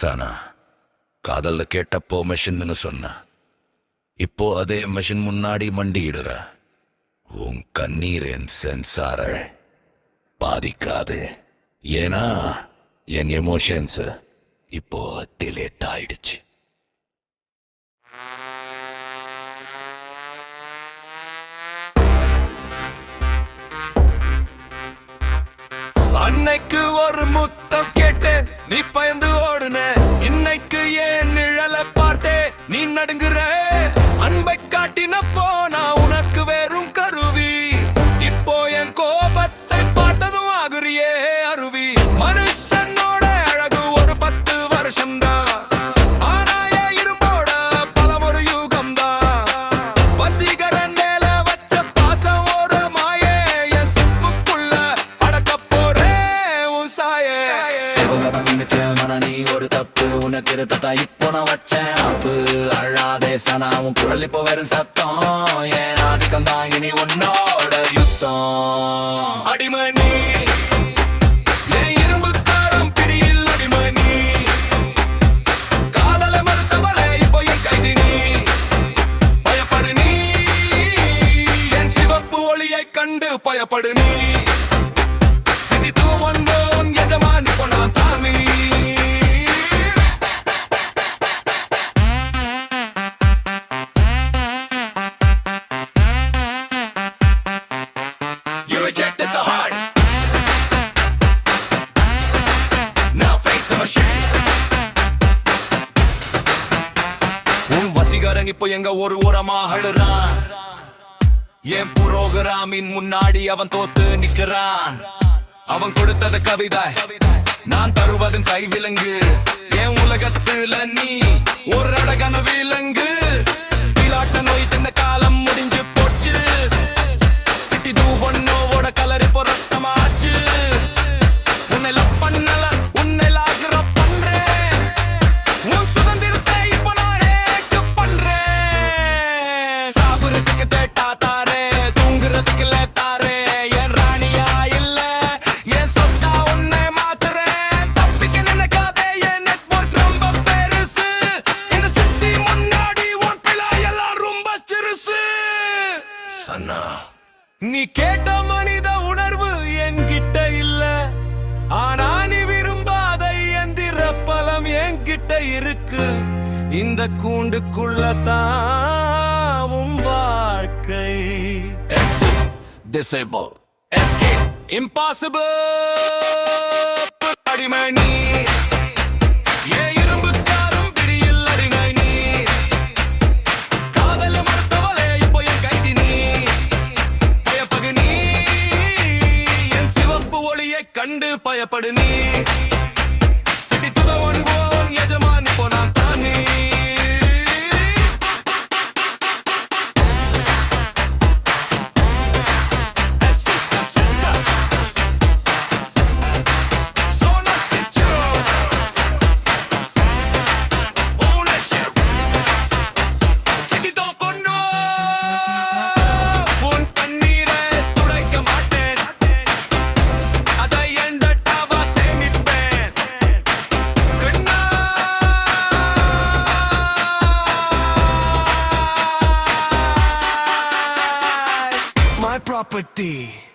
சனா காதல்ல கேட்டப்போ மெஷின்னு சொன்ன இப்போ அதே மெஷின் முன்னாடி மண்டியிடுற உன் கண்ணீர் என் சென்சார பாதிக்காது. ஏன்னா என் எமோஷன்ஸ் இப்போ டிலேட் ஆயிடுச்சு. அன்னைக்கு ஒரு முத்து நீ பயந்து ஓடுன. இன்னைக்கு ஏன் நிழல பார்த்தே? நீ நடுங்க இவ்வளவு நீ ஒரு தப்பு. உனக்கு இருத்ததா இப்போ நான் வச்சேன். அப்பு அழாதே சனா உன் குரல் இப்போ வெறும் சத்தம். ஏன் ஆதிக்கம் தான் இனி உன்னோட யுத்தம்? அடிமணி பயப்படு நீ. பையன் இப்போ எங்க ஒரு ஓரமா அழுறான். என் புரோகிராமின் முன்னாடி அவன் தோத்து நிக்கிறான். அவன் கொடுத்தது கவிதை நான் தருவதும் கை விலங்கு என் உலகத்துல நீ ஒரு அழகான விலங்கு. சன்னா. நீ கேட்ட மனித உணர்வு என்கிட்ட இல்ல. ஆனா நீ விரும்பாத எந்திர பலம் என்கிட்ட இருக்கு. இந்த கூண்டுக்குள்ள தாவும் வாழ்க்கை. டிசேபிள் எஸ்கேப் இம்பாசிபிள் கண்டு பயப்படு நீ. சிட்டி துதவன் ஒன் எஜமான் எஜமானி போனா தானே property.